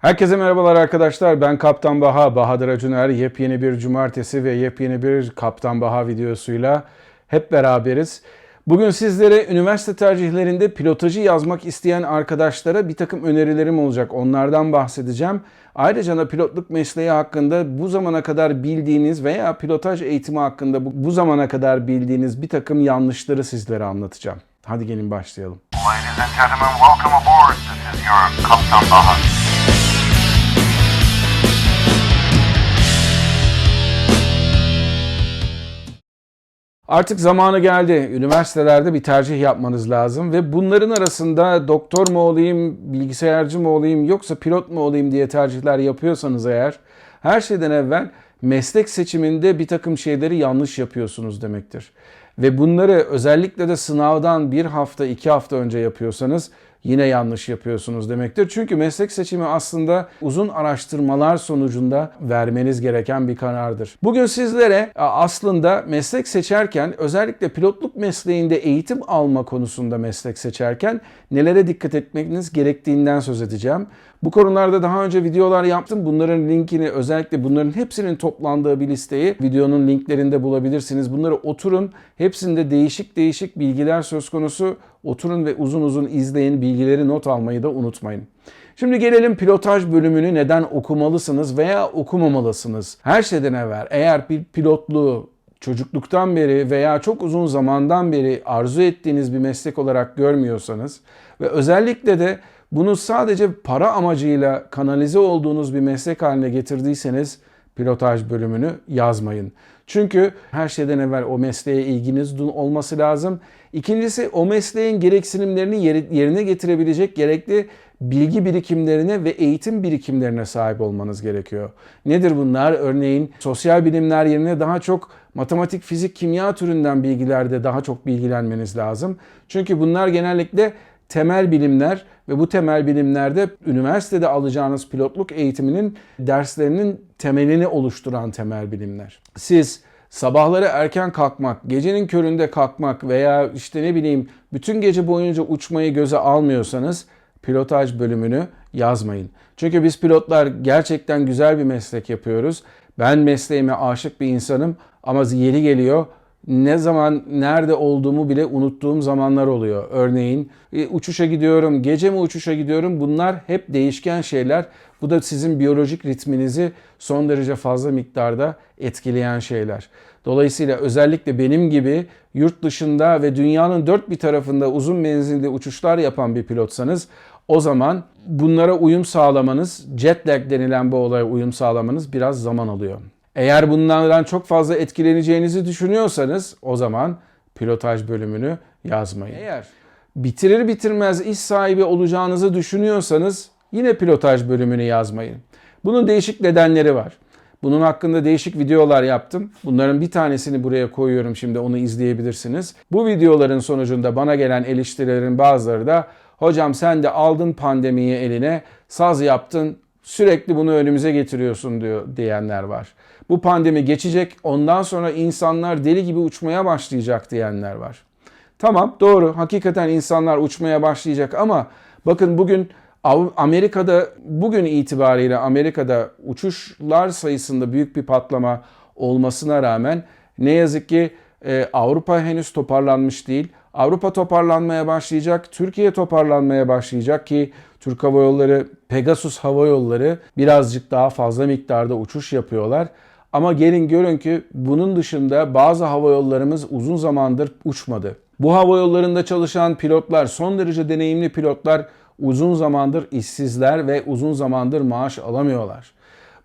Herkese merhabalar arkadaşlar. Ben Kaptan Baha, Bahadır Acuner. Yepyeni bir cumartesi ve yepyeni bir Kaptan Baha videosuyla hep beraberiz. Bugün sizlere üniversite tercihlerinde pilotajı yazmak isteyen arkadaşlara bir takım önerilerim olacak. Onlardan bahsedeceğim. Ayrıca da pilotluk mesleği hakkında bu zamana kadar bildiğiniz veya pilotaj eğitimi hakkında bu, bu zamana kadar bildiğiniz bir takım yanlışları sizlere anlatacağım. Hadi gelin başlayalım. Ladies and gentlemen, welcome aboard. This is your Kaptan Baha. Artık zamanı geldi. Üniversitelerde bir tercih yapmanız lazım ve bunların arasında doktor mu olayım, bilgisayarcı mı olayım yoksa pilot mu olayım diye tercihler yapıyorsanız eğer her şeyden evvel meslek seçiminde bir takım şeyleri yanlış yapıyorsunuz demektir. Ve bunları özellikle de sınavdan bir hafta, iki hafta önce yapıyorsanız yine yanlış yapıyorsunuz demektir. Çünkü meslek seçimi aslında uzun araştırmalar sonucunda vermeniz gereken bir karardır. Bugün sizlere aslında meslek seçerken özellikle pilotluk mesleğinde eğitim alma konusunda meslek seçerken nelere dikkat etmeniz gerektiğinden söz edeceğim. Bu konularda daha önce videolar yaptım. Bunların linkini özellikle bunların hepsinin toplandığı bir listeyi videonun linklerinde bulabilirsiniz. Bunları oturun. Hepsinde değişik değişik bilgiler söz konusu. Oturun ve uzun uzun izleyin. Bilgileri not almayı da unutmayın. Şimdi gelelim pilotaj bölümünü neden okumalısınız veya okumamalısınız. Her şeyden evvel eğer bir pilotluğu çocukluktan beri veya çok uzun zamandan beri arzu ettiğiniz bir meslek olarak görmüyorsanız ve özellikle de bunu sadece para amacıyla kanalize olduğunuz bir meslek haline getirdiyseniz pilotaj bölümünü yazmayın. Çünkü her şeyden evvel o mesleğe ilginiz olması lazım. İkincisi o mesleğin gereksinimlerini yerine getirebilecek gerekli bilgi birikimlerine ve eğitim birikimlerine sahip olmanız gerekiyor. Nedir bunlar? Örneğin sosyal bilimler yerine daha çok matematik, fizik, kimya türünden bilgilerde daha çok bilgilenmeniz lazım. Çünkü bunlar genellikle temel bilimler ve bu temel bilimlerde üniversitede alacağınız pilotluk eğitiminin derslerinin temelini oluşturan temel bilimler. Siz sabahları erken kalkmak, gecenin köründe kalkmak veya işte ne bileyim bütün gece boyunca uçmayı göze almıyorsanız pilotaj bölümünü yazmayın. Çünkü biz pilotlar gerçekten güzel bir meslek yapıyoruz. Ben mesleğime aşık bir insanım ama yeri geliyor ne zaman nerede olduğumu bile unuttuğum zamanlar oluyor. Örneğin e, uçuşa gidiyorum, gece mi uçuşa gidiyorum bunlar hep değişken şeyler. Bu da sizin biyolojik ritminizi son derece fazla miktarda etkileyen şeyler. Dolayısıyla özellikle benim gibi yurt dışında ve dünyanın dört bir tarafında uzun menzilli uçuşlar yapan bir pilotsanız o zaman bunlara uyum sağlamanız, jet lag denilen bu olaya uyum sağlamanız biraz zaman alıyor. Eğer bunlardan çok fazla etkileneceğinizi düşünüyorsanız o zaman pilotaj bölümünü yazmayın. Eğer bitirir bitirmez iş sahibi olacağınızı düşünüyorsanız yine pilotaj bölümünü yazmayın. Bunun değişik nedenleri var. Bunun hakkında değişik videolar yaptım. Bunların bir tanesini buraya koyuyorum şimdi onu izleyebilirsiniz. Bu videoların sonucunda bana gelen eleştirilerin bazıları da hocam sen de aldın pandemiyi eline saz yaptın sürekli bunu önümüze getiriyorsun diyor diyenler var. Bu pandemi geçecek ondan sonra insanlar deli gibi uçmaya başlayacak diyenler var. Tamam doğru hakikaten insanlar uçmaya başlayacak ama bakın bugün Amerika'da bugün itibariyle Amerika'da uçuşlar sayısında büyük bir patlama olmasına rağmen ne yazık ki e, Avrupa henüz toparlanmış değil. Avrupa toparlanmaya başlayacak, Türkiye toparlanmaya başlayacak ki Türk Hava Yolları, Pegasus Hava Yolları birazcık daha fazla miktarda uçuş yapıyorlar. Ama gelin görün ki bunun dışında bazı hava yollarımız uzun zamandır uçmadı. Bu hava yollarında çalışan pilotlar, son derece deneyimli pilotlar uzun zamandır işsizler ve uzun zamandır maaş alamıyorlar.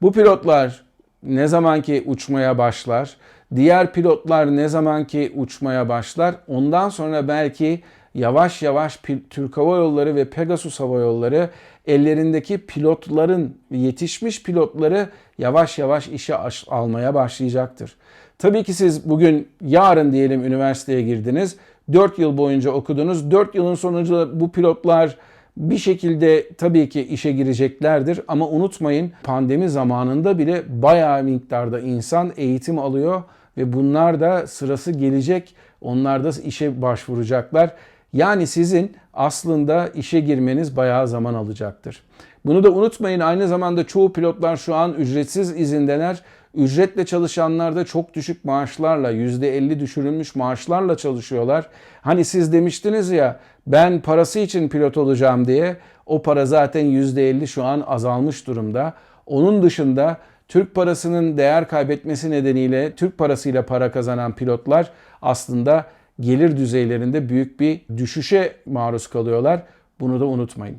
Bu pilotlar ne zaman ki uçmaya başlar, diğer pilotlar ne zaman ki uçmaya başlar, ondan sonra belki yavaş yavaş Türk Hava Yolları ve Pegasus Hava Yolları ellerindeki pilotların, yetişmiş pilotları yavaş yavaş işe almaya başlayacaktır. Tabii ki siz bugün, yarın diyelim üniversiteye girdiniz. 4 yıl boyunca okudunuz. 4 yılın sonucu bu pilotlar bir şekilde tabii ki işe gireceklerdir ama unutmayın pandemi zamanında bile bayağı miktarda insan eğitim alıyor ve bunlar da sırası gelecek. Onlar da işe başvuracaklar. Yani sizin aslında işe girmeniz bayağı zaman alacaktır. Bunu da unutmayın aynı zamanda çoğu pilotlar şu an ücretsiz izindeler. Ücretle çalışanlar da çok düşük maaşlarla, %50 düşürülmüş maaşlarla çalışıyorlar. Hani siz demiştiniz ya ben parası için pilot olacağım diye o para zaten %50 şu an azalmış durumda. Onun dışında Türk parasının değer kaybetmesi nedeniyle Türk parasıyla para kazanan pilotlar aslında gelir düzeylerinde büyük bir düşüşe maruz kalıyorlar. Bunu da unutmayın.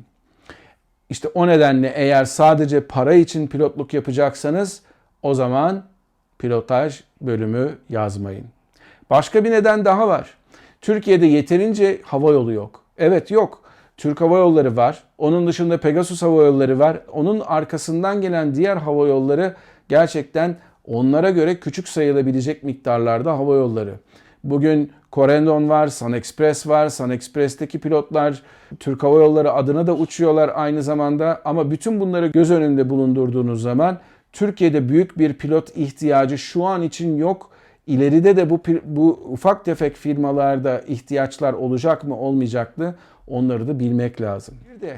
İşte o nedenle eğer sadece para için pilotluk yapacaksanız o zaman pilotaj bölümü yazmayın. Başka bir neden daha var. Türkiye'de yeterince hava yolu yok. Evet yok. Türk Hava Yolları var. Onun dışında Pegasus Hava Yolları var. Onun arkasından gelen diğer hava yolları gerçekten onlara göre küçük sayılabilecek miktarlarda hava yolları. Bugün Corendon var, Sun Express var. Sun Express'teki pilotlar Türk Hava Yolları adına da uçuyorlar aynı zamanda. Ama bütün bunları göz önünde bulundurduğunuz zaman Türkiye'de büyük bir pilot ihtiyacı şu an için yok. İleride de bu, bu ufak tefek firmalarda ihtiyaçlar olacak mı olmayacak mı onları da bilmek lazım. Bir de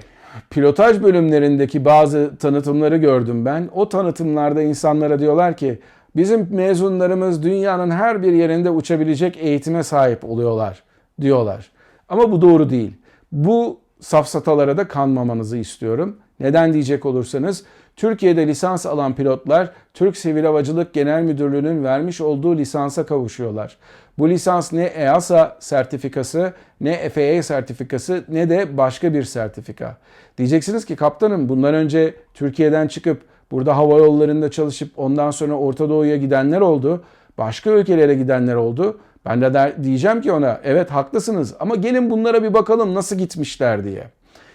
pilotaj bölümlerindeki bazı tanıtımları gördüm ben. O tanıtımlarda insanlara diyorlar ki bizim mezunlarımız dünyanın her bir yerinde uçabilecek eğitime sahip oluyorlar diyorlar. Ama bu doğru değil. Bu safsatalara da kanmamanızı istiyorum. Neden diyecek olursanız Türkiye'de lisans alan pilotlar Türk Sivil Havacılık Genel Müdürlüğü'nün vermiş olduğu lisansa kavuşuyorlar. Bu lisans ne EASA sertifikası, ne FAA sertifikası, ne de başka bir sertifika. Diyeceksiniz ki kaptanım bundan önce Türkiye'den çıkıp burada hava yollarında çalışıp ondan sonra Orta Doğu'ya gidenler oldu. Başka ülkelere gidenler oldu. Ben de der, diyeceğim ki ona evet haklısınız ama gelin bunlara bir bakalım nasıl gitmişler diye.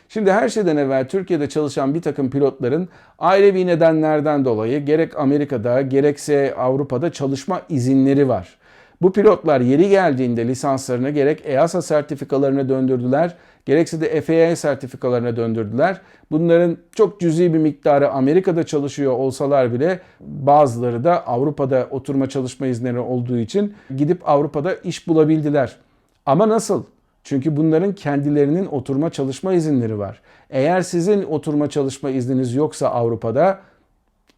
Şimdi her şeyden evvel Türkiye'de çalışan bir takım pilotların ailevi nedenlerden dolayı gerek Amerika'da gerekse Avrupa'da çalışma izinleri var. Bu pilotlar yeri geldiğinde lisanslarını gerek EASA sertifikalarına döndürdüler, gerekse de FAA sertifikalarına döndürdüler. Bunların çok cüzi bir miktarı Amerika'da çalışıyor olsalar bile bazıları da Avrupa'da oturma çalışma izinleri olduğu için gidip Avrupa'da iş bulabildiler. Ama nasıl? Çünkü bunların kendilerinin oturma çalışma izinleri var. Eğer sizin oturma çalışma izniniz yoksa Avrupa'da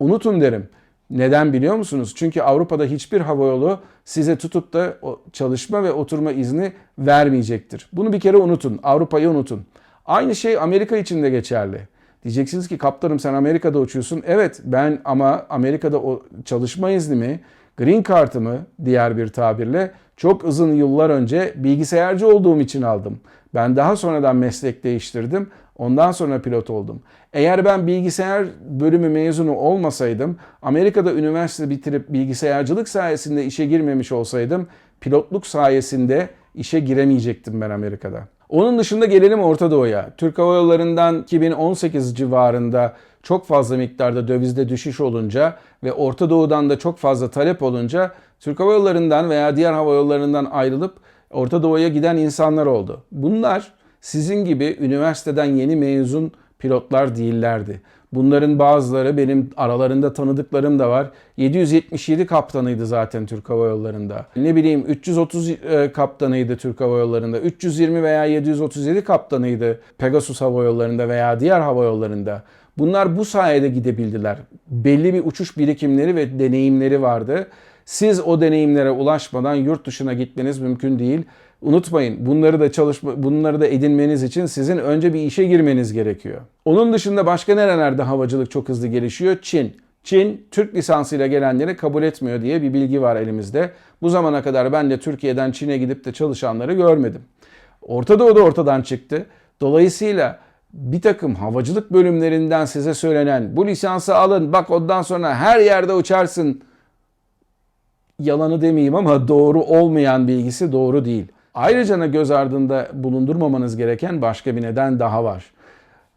unutun derim. Neden biliyor musunuz? Çünkü Avrupa'da hiçbir havayolu size tutup da çalışma ve oturma izni vermeyecektir. Bunu bir kere unutun. Avrupa'yı unutun. Aynı şey Amerika için de geçerli. Diyeceksiniz ki kaptanım sen Amerika'da uçuyorsun. Evet ben ama Amerika'da o çalışma iznimi, green card'ımı diğer bir tabirle çok uzun yıllar önce bilgisayarcı olduğum için aldım. Ben daha sonradan meslek değiştirdim. Ondan sonra pilot oldum. Eğer ben bilgisayar bölümü mezunu olmasaydım, Amerika'da üniversite bitirip bilgisayarcılık sayesinde işe girmemiş olsaydım, pilotluk sayesinde işe giremeyecektim ben Amerika'da. Onun dışında gelelim Orta Doğu'ya. Türk Hava Yolları'ndan 2018 civarında çok fazla miktarda dövizde düşüş olunca ve Orta Doğu'dan da çok fazla talep olunca Türk Hava Yolları'ndan veya diğer hava yollarından ayrılıp Orta Doğu'ya giden insanlar oldu. Bunlar sizin gibi üniversiteden yeni mezun pilotlar değillerdi. Bunların bazıları benim aralarında tanıdıklarım da var. 777 kaptanıydı zaten Türk Hava Yolları'nda. Ne bileyim 330 e, kaptanıydı Türk Hava Yolları'nda. 320 veya 737 kaptanıydı Pegasus Hava Yolları'nda veya diğer hava yollarında. Bunlar bu sayede gidebildiler. Belli bir uçuş birikimleri ve deneyimleri vardı. Siz o deneyimlere ulaşmadan yurt dışına gitmeniz mümkün değil. Unutmayın bunları da çalışma bunları da edinmeniz için sizin önce bir işe girmeniz gerekiyor. Onun dışında başka nerelerde havacılık çok hızlı gelişiyor? Çin. Çin Türk lisansıyla gelenleri kabul etmiyor diye bir bilgi var elimizde. Bu zamana kadar ben de Türkiye'den Çin'e gidip de çalışanları görmedim. Orta Doğu da ortadan çıktı. Dolayısıyla bir takım havacılık bölümlerinden size söylenen bu lisansı alın bak ondan sonra her yerde uçarsın yalanı demeyeyim ama doğru olmayan bilgisi doğru değil. Ayrıca göz ardında bulundurmamanız gereken başka bir neden daha var.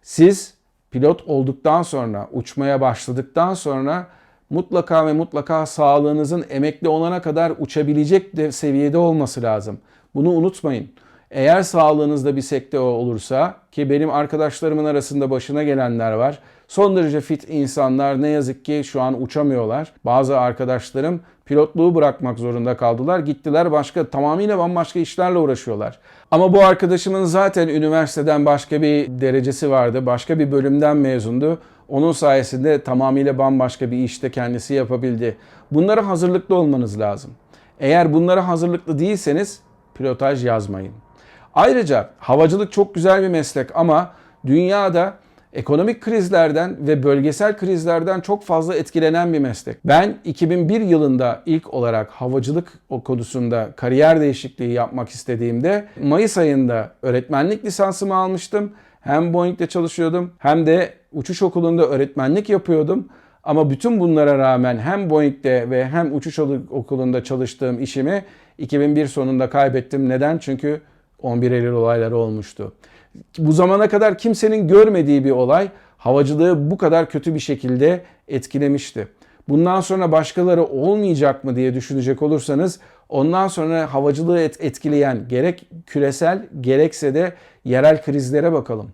Siz pilot olduktan sonra, uçmaya başladıktan sonra mutlaka ve mutlaka sağlığınızın emekli olana kadar uçabilecek de seviyede olması lazım. Bunu unutmayın. Eğer sağlığınızda bir sekte olursa ki benim arkadaşlarımın arasında başına gelenler var. Son derece fit insanlar ne yazık ki şu an uçamıyorlar. Bazı arkadaşlarım pilotluğu bırakmak zorunda kaldılar. Gittiler başka tamamıyla bambaşka işlerle uğraşıyorlar. Ama bu arkadaşımın zaten üniversiteden başka bir derecesi vardı. Başka bir bölümden mezundu. Onun sayesinde tamamıyla bambaşka bir işte kendisi yapabildi. Bunlara hazırlıklı olmanız lazım. Eğer bunlara hazırlıklı değilseniz pilotaj yazmayın. Ayrıca havacılık çok güzel bir meslek ama dünyada ekonomik krizlerden ve bölgesel krizlerden çok fazla etkilenen bir meslek. Ben 2001 yılında ilk olarak havacılık konusunda kariyer değişikliği yapmak istediğimde Mayıs ayında öğretmenlik lisansımı almıştım. Hem Boeing'de çalışıyordum hem de uçuş okulunda öğretmenlik yapıyordum. Ama bütün bunlara rağmen hem Boeing'de ve hem uçuş okulunda çalıştığım işimi 2001 sonunda kaybettim. Neden? Çünkü 11 Eylül olayları olmuştu. Bu zamana kadar kimsenin görmediği bir olay havacılığı bu kadar kötü bir şekilde etkilemişti. Bundan sonra başkaları olmayacak mı diye düşünecek olursanız ondan sonra havacılığı etkileyen gerek küresel gerekse de yerel krizlere bakalım.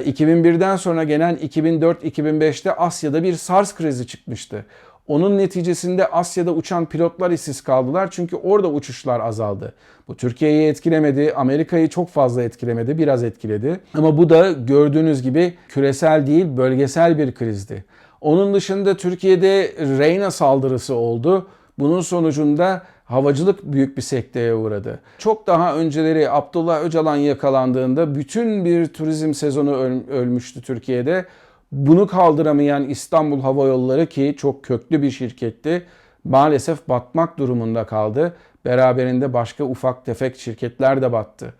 2001'den sonra gelen 2004-2005'te Asya'da bir SARS krizi çıkmıştı. Onun neticesinde Asya'da uçan pilotlar işsiz kaldılar çünkü orada uçuşlar azaldı. Bu Türkiye'yi etkilemedi, Amerika'yı çok fazla etkilemedi, biraz etkiledi. Ama bu da gördüğünüz gibi küresel değil, bölgesel bir krizdi. Onun dışında Türkiye'de Reyna saldırısı oldu. Bunun sonucunda havacılık büyük bir sekteye uğradı. Çok daha önceleri Abdullah Öcalan yakalandığında bütün bir turizm sezonu öl- ölmüştü Türkiye'de. Bunu kaldıramayan İstanbul Hava Yolları ki çok köklü bir şirketti maalesef batmak durumunda kaldı. Beraberinde başka ufak tefek şirketler de battı.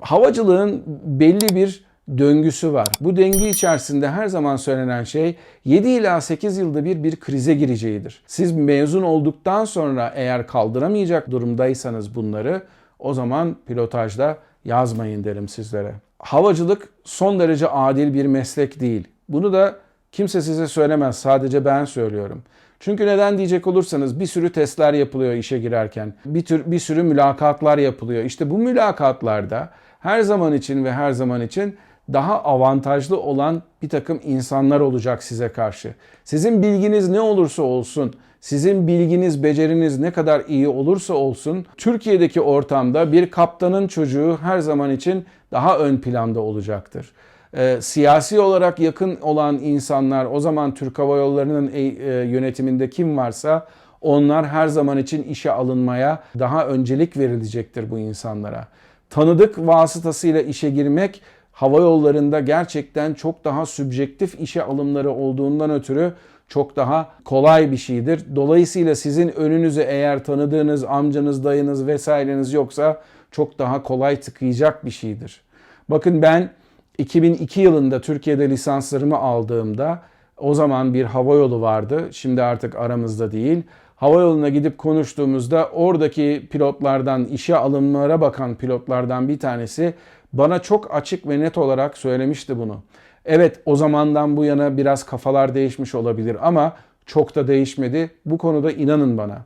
Havacılığın belli bir döngüsü var. Bu döngü içerisinde her zaman söylenen şey 7 ila 8 yılda bir bir krize gireceğidir. Siz mezun olduktan sonra eğer kaldıramayacak durumdaysanız bunları o zaman pilotajda yazmayın derim sizlere. Havacılık son derece adil bir meslek değil. Bunu da kimse size söylemez. Sadece ben söylüyorum. Çünkü neden diyecek olursanız bir sürü testler yapılıyor işe girerken. Bir tür bir sürü mülakatlar yapılıyor. İşte bu mülakatlarda her zaman için ve her zaman için daha avantajlı olan bir takım insanlar olacak size karşı. Sizin bilginiz ne olursa olsun, sizin bilginiz, beceriniz ne kadar iyi olursa olsun, Türkiye'deki ortamda bir kaptanın çocuğu her zaman için daha ön planda olacaktır. Ee, siyasi olarak yakın olan insanlar, o zaman Türk Hava Yolları'nın e, e, yönetiminde kim varsa onlar her zaman için işe alınmaya daha öncelik verilecektir bu insanlara. Tanıdık vasıtasıyla işe girmek hava yollarında gerçekten çok daha sübjektif işe alımları olduğundan ötürü çok daha kolay bir şeydir. Dolayısıyla sizin önünüze eğer tanıdığınız amcanız, dayınız vesaireniz yoksa çok daha kolay tıkayacak bir şeydir. Bakın ben 2002 yılında Türkiye'de lisanslarımı aldığımda o zaman bir hava yolu vardı. Şimdi artık aramızda değil. Hava yoluna gidip konuştuğumuzda oradaki pilotlardan, işe alımlara bakan pilotlardan bir tanesi bana çok açık ve net olarak söylemişti bunu. Evet o zamandan bu yana biraz kafalar değişmiş olabilir ama çok da değişmedi. Bu konuda inanın bana.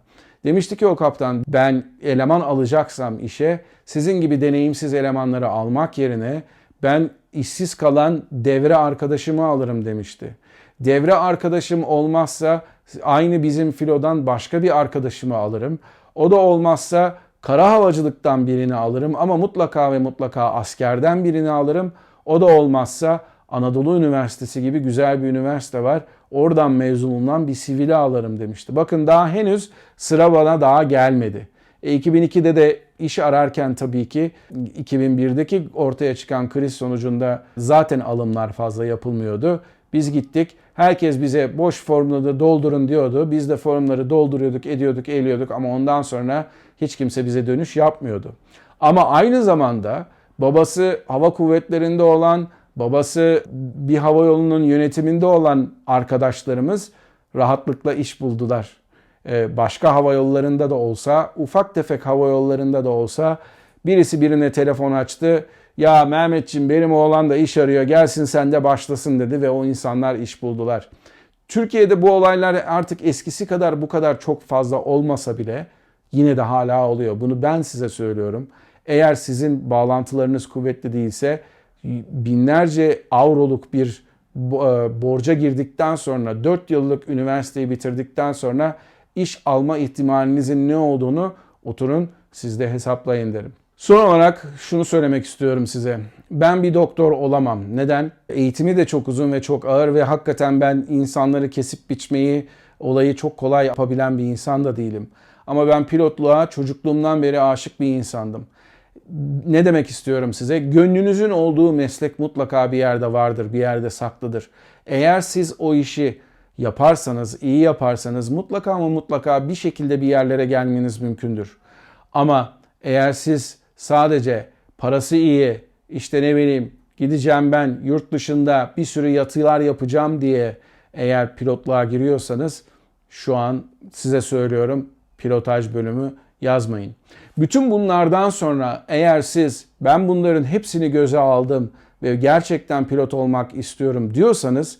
Demişti ki o kaptan ben eleman alacaksam işe sizin gibi deneyimsiz elemanları almak yerine ben işsiz kalan devre arkadaşımı alırım demişti. Devre arkadaşım olmazsa aynı bizim filodan başka bir arkadaşımı alırım. O da olmazsa kara havacılıktan birini alırım ama mutlaka ve mutlaka askerden birini alırım. O da olmazsa Anadolu Üniversitesi gibi güzel bir üniversite var. Oradan mezun olunan bir sivili alırım demişti. Bakın daha henüz sıra bana daha gelmedi. E, 2002'de de iş ararken tabii ki 2001'deki ortaya çıkan kriz sonucunda zaten alımlar fazla yapılmıyordu. Biz gittik. Herkes bize boş formları doldurun diyordu. Biz de formları dolduruyorduk, ediyorduk, eğiliyorduk ama ondan sonra hiç kimse bize dönüş yapmıyordu. Ama aynı zamanda babası hava kuvvetlerinde olan, babası bir hava yolunun yönetiminde olan arkadaşlarımız rahatlıkla iş buldular. Ee, başka hava yollarında da olsa, ufak tefek hava yollarında da olsa birisi birine telefon açtı. Ya Mehmetçim benim oğlan da iş arıyor gelsin sen de başlasın dedi ve o insanlar iş buldular. Türkiye'de bu olaylar artık eskisi kadar bu kadar çok fazla olmasa bile yine de hala oluyor. Bunu ben size söylüyorum. Eğer sizin bağlantılarınız kuvvetli değilse binlerce avroluk bir e, borca girdikten sonra 4 yıllık üniversiteyi bitirdikten sonra iş alma ihtimalinizin ne olduğunu oturun siz de hesaplayın derim. Son olarak şunu söylemek istiyorum size. Ben bir doktor olamam. Neden? Eğitimi de çok uzun ve çok ağır ve hakikaten ben insanları kesip biçmeyi olayı çok kolay yapabilen bir insan da değilim. Ama ben pilotluğa çocukluğumdan beri aşık bir insandım ne demek istiyorum size? Gönlünüzün olduğu meslek mutlaka bir yerde vardır, bir yerde saklıdır. Eğer siz o işi yaparsanız, iyi yaparsanız mutlaka ama mutlaka bir şekilde bir yerlere gelmeniz mümkündür. Ama eğer siz sadece parası iyi, işte ne bileyim gideceğim ben yurt dışında bir sürü yatılar yapacağım diye eğer pilotluğa giriyorsanız şu an size söylüyorum pilotaj bölümü yazmayın. Bütün bunlardan sonra eğer siz ben bunların hepsini göze aldım ve gerçekten pilot olmak istiyorum diyorsanız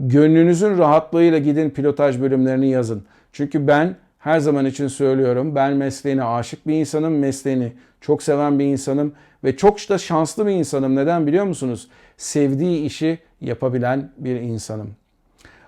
gönlünüzün rahatlığıyla gidin pilotaj bölümlerini yazın. Çünkü ben her zaman için söylüyorum ben mesleğine aşık bir insanım, mesleğini çok seven bir insanım ve çok da şanslı bir insanım. Neden biliyor musunuz? Sevdiği işi yapabilen bir insanım.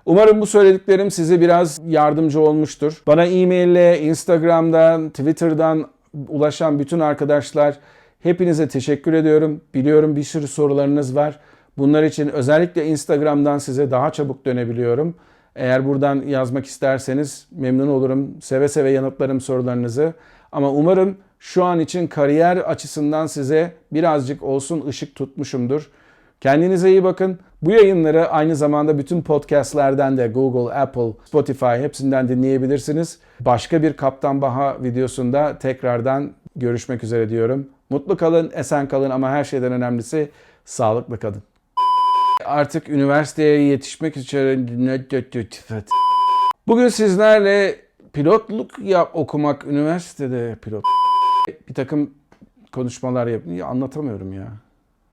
Umarım bu söylediklerim size biraz yardımcı olmuştur. Bana e-maille, Instagram'dan, Twitter'dan ulaşan bütün arkadaşlar hepinize teşekkür ediyorum. Biliyorum bir sürü sorularınız var. Bunlar için özellikle Instagram'dan size daha çabuk dönebiliyorum. Eğer buradan yazmak isterseniz memnun olurum. Seve seve yanıtlarım sorularınızı. Ama umarım şu an için kariyer açısından size birazcık olsun ışık tutmuşumdur. Kendinize iyi bakın. Bu yayınları aynı zamanda bütün podcastlerden de Google, Apple, Spotify hepsinden dinleyebilirsiniz. Başka bir Kaptan Baha videosunda tekrardan görüşmek üzere diyorum. Mutlu kalın, esen kalın ama her şeyden önemlisi sağlıklı kalın. Artık üniversiteye yetişmek için Bugün sizlerle pilotluk yap okumak üniversitede pilot. Bir takım konuşmalar yap anlatamıyorum ya.